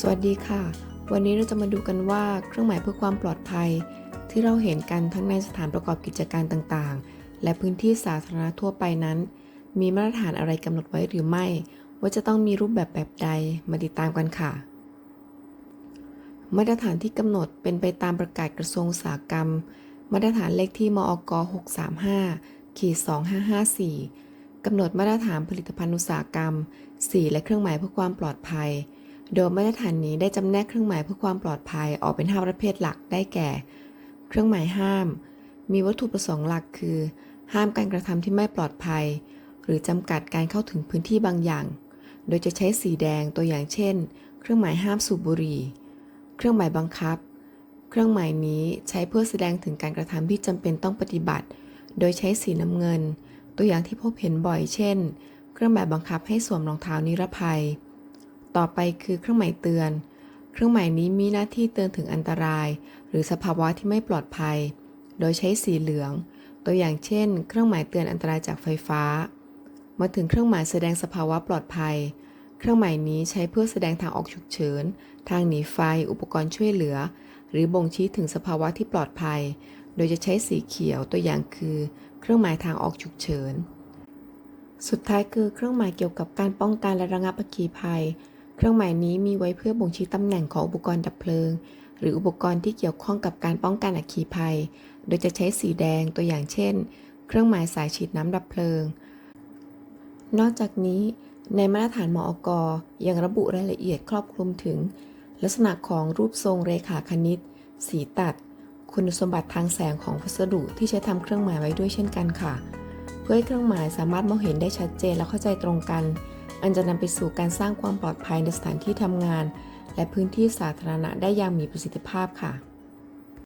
สวัสดีค่ะ วันนี้เราจะมาดูกันว่าเครื่องหมายเพื่อความปลอดภัย ที่เราเห็นกันทั้งในสถานประกอบกิจการต่างๆ และพื้นที่สาธารณะทั่วไปนั้น มีมาตรฐานอะไรกำหนดไว้หรือไม่ ว่าจะต้องมีรูปแบบแบบใดมาติดตามกันค่ะ มาตรฐานที่กำหนดเป็นไปตามประกาศกระทรวงอุตสาหกรรม มาตรฐานเลขที่มอก635ขีด2554กำหนดมาตรฐานผลิตภัณฑ์อุตสาหกรรม สีและเครื่องหมายเพื่อความปลอดภัย โดยมาตรฐานนี้ได้จำแนกเครื่องหมายเพื่อความปลอดภัยออกเป็น5ประเภทหลักได้แก่ เครื่องหมายห้าม มีวัตถุประสงค์หลักคือ ห้ามการกระทำที่ไม่ปลอดภัย หรือจำกัดการเข้าถึงพื้นที่บางอย่าง โดยจะใช้สีแดงตัวอย่างเช่น เครื่องหมายห้ามสูบบุหรี่ เครื่องหมายบังคับ เครื่องหมายนี้ใช้เพื่อแสดงถึงการกระทำที่จำเป็นต้องปฏิบัติ โดยใช้สีน้ำเงิน ตัวอย่างที่พบเห็นบ่อยเช่น เครื่องหมายบังคับให้สวมรองเท้านิรภัย ต่อไปคือเครื่องหมายเตือน เครื่องหมายนี้มีหน้าที่เตือนถึงอันตราย หรือสภาวะที่ไม่ปลอดภัย โดยใช้สีเหลือง ตัวอย่างเช่น เครื่องหมายเตือนอันตรายจากไฟฟ้า มาถึงเครื่องหมายแสดงสภาวะปลอดภัย เครื่องหมายนี้ใช้เพื่อแสดงทางออกฉุกเฉิน ทางหนีไฟ อุปกรณ์ช่วยเหลือ หรือบ่งชี้ถึงสภาวะที่ปลอดภัย โดยจะใช้สีเขียว ตัวอย่างคือ เครื่องหมายทางออกฉุกเฉินสุดท้ายคือเครื่องหมายเกี่ยวกับการป้องกันและระงับอัคคีภัย เครื่องหมายนี้มีไว้เพื่อบ่งชี้ตำแหน่งของอุปกรณ์ดับเพลิง หรืออุปกรณ์ที่เกี่ยวข้องกับการป้องกันอัคคีภัย โดยจะใช้สีแดงตัวอย่างเช่น เครื่องหมายสายฉีดน้ำดับเพลิง นอกจากนี้ ในมาตรฐานมอกยังระบุรายละเอียดครอบคลุมถึง ลักษณะของรูปทรงเรขาคณิต สีตัด คุณสมบัติทางแสงของวัสดุที่ใช้ทำเครื่องหมายไว้ด้วยเช่นกันค่ะ เพื่อให้เครื่องหมายสามารถมองเห็นได้ชัดเจนและเข้าใจตรงกัน อันจะนำไปสู่การสร้างความปลอดภัยในสถานที่ทำงาน และพื้นที่สาธารณะได้อย่างมีประสิทธิภาพค่ะ